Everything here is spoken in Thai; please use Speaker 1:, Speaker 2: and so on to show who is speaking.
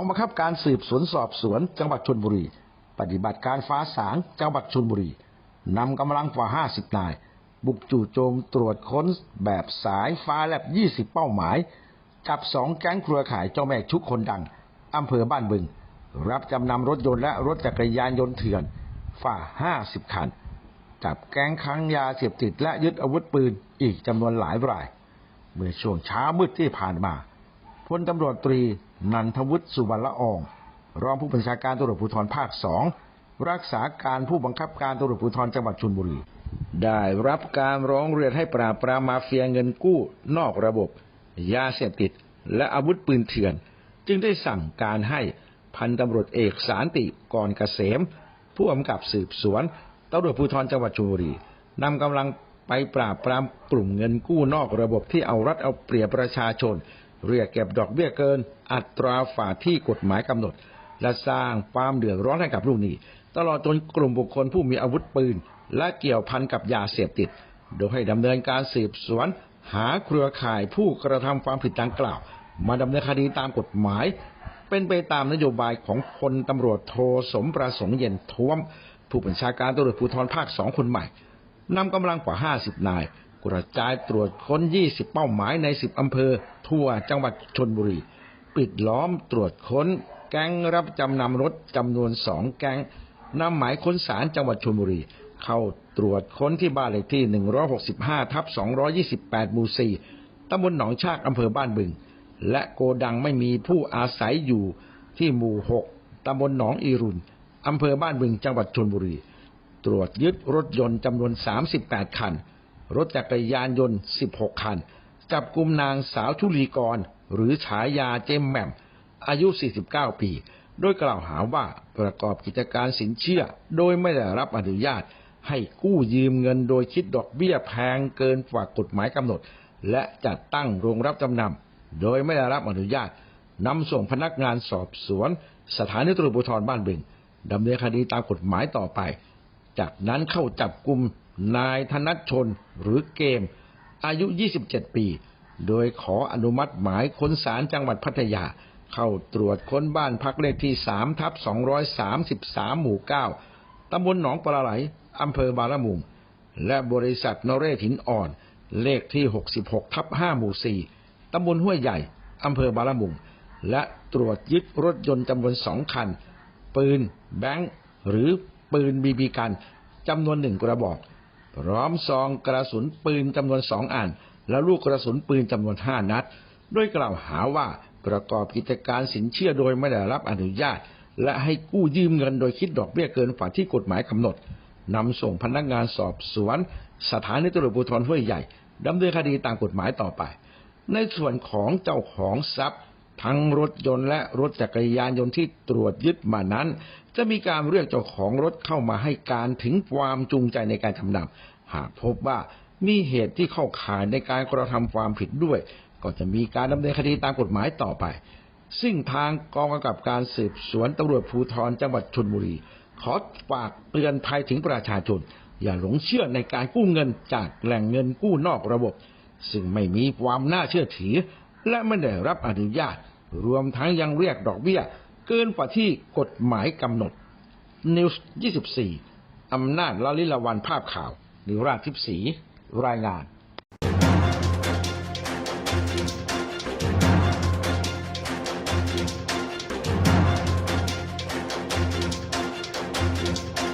Speaker 1: องบังคับการสืบสวนสอบสวนจังหวัดชลบุรี ปฏิบัติการฟ้าสางจังหวัดชลบุรีนำกำลังกว่า 50 นาย บุกจู่โจมตรวจค้นแบบสายฟ้าแลบ 20 เป้าหมาย จับสองแก๊งเครือข่ายเจ้าแม่ชุกคนดังอำเภอบ้านบึง รับจำนำรถยนต์และรถจักรยานยนต์เถื่อนฝ่า 50 คัน จับแก๊งค้างยาเสพติดและยึดอาวุธปืนอีกจำนวนหลายราย เมื่อช่วงเช้ามืดที่ผ่านมา พลตำรวจตรี นันทวุฒิสุวรรณละออง รองผู้บัญชาการตำรวจภูธรภาคสองรักษาการผู้บังคับการตำรวจภูธรจังหวัดชลบุรี ได้รับการร้องเรียนให้ปราบปรามมาเฟียเงินกู้นอกระบบ ยาเสพติด และอาวุธปืนเถื่อน จึงได้สั่งการให้พันตำรวจเอกสารติกรเกษม ผู้กำกับสืบสวนตำรวจภูธรจังหวัดชลบุรีนำกำลังไปปราบปรามกลุ่มเงินกู้นอกระบบที่เอารัดเอาเปรียบประชาชน เรียกเก็บดอกเบี้ยเกิน อัตราฝ่าที่กฎหมายกำหนด และสร้างความเดือดร้อนให้กับลูกหนี้ ตลอดจนกลุ่มบุคคลผู้มีอาวุธปืน และเกี่ยวพันกับยาเสพติด โดยให้ดำเนินการสืบสวน หาเครือข่ายผู้กระทำความผิดดังกล่าว มาดำเนินคดีตามกฎหมาย เป็นไปตามนโยบายของพลตำรวจโทสมประสงค์เย็นท้วม ผู้บัญชาการตำรวจภูธรภาคสองคนใหม่นำกำลังกว่า 50 นาย กระจายตรวจค้น 20 เป้าหมายใน 10 อำเภอ ทั่วจังหวัดชนบุรี ปิดล้อมตรวจค้น แก๊งรับจำนำรถจำนวน 2 แก๊งนำหมายค้นศาลจังหวัดชลบุรี เข้าตรวจค้นที่บ้านเลขที่ 165 ทับ 228 หมู่ 4ตำบลหนองชากอำเภอบ้านบึง และโกดังไม่มีผู้อาศัยอยู่ที่หมู่ 6ตำบลหนองอีรุนอำเภอบ้านบึงจังหวัดชลบุรี ตรวจยึดรถยนต์จำนวน 38 คัน รถจักรยานยนต์ 16 คัน จับกลุ่มนางสาวชุลีกร หรือฉายาเจมแหม่ม อายุ 49 ปี โดยกล่าวหาว่าประกอบกิจการสินเชื่อ โดยไม่ได้รับอนุญาต ให้กู้ยืมเงินโดยคิดดอกเบี้ยแพงเกินกว่ากฎหมายกำหนด และจัดตั้งโรงรับจำนำโดยไม่ได้รับอนุญาตนำส่งพนักงานสอบสวน สถานีตำรวจภูธรบ้านบึงดำเนินคดีตามกฎหมายต่อไป จากนั้นเข้าจับกลุ่ม นายธนัชชนหรือเกม อายุ 27 ปี โดยขออนุมัติหมายค้นศาลจังหวัดพัทยา เข้าตรวจค้นบ้านพักเลขที่ 3 ทับ 233 หมู่ 9 ตำบลหนองปลาไหล อำเภอบาละมุง และบริษัทนเรศหินอ่อน เลขที่ 66 ทับ 5 หมู่ 4 ตำบลห้วยใหญ่ อำเภอบาละมุง และตรวจยึดรถยนต์จำนวนสองคัน ปืน แบงค์หรือปืนบีบีกันจำนวนหนึ่งกระบอก พร้อมซองกระสุนปืนจำนวนสองอัน และลูกกระสุนปืนจำนวนห้านัดโดยกล่าวหาว่าประกอบกิจการสินเชื่อโดยไม่ได้รับอนุญาต และให้กู้ยืมเงินโดยคิดดอกเบี้ยเกินฝ่าที่กฎหมายกำหนดนำส่งพนักงานสอบสวน สถานีตำรวจภูธรห้วยใหญ่ดำเนินคดีตามกฎหมายต่อไป ในส่วนของเจ้าของทรัพย์ ทั้งรถยนต์และรถจักรยานยนต์ที่ตรวจยึดมานั้น จะมีการเรียกเจ้าของรถเข้ามาให้การถึงความจูงใจในการจำนำหากพบว่ามีเหตุที่เข้าข่ายในการกระทำความผิดด้วย ก็จะมีการดำเนินคดีตามกฎหมายต่อไป ซึ่งทางกองกำกับการสืบสวนตำรวจภูธรจังหวัดชลบุรี ขอฝากเตือนภัยถึงประชาชน อย่าหลงเชื่อในการกู้เงินจากแหล่งเงินกู้นอกระบบ ซึ่งไม่มีความน่าเชื่อถือ และไม่ได้รับอนุญาต รวมทั้งยังเรียกดอกเบี้ย เกินกว่าที่กฎหมายกำหนด นิวส์ 24 อำนาจลลิลาวันภาพข่าวนิวราชทิพย์สีรายงาน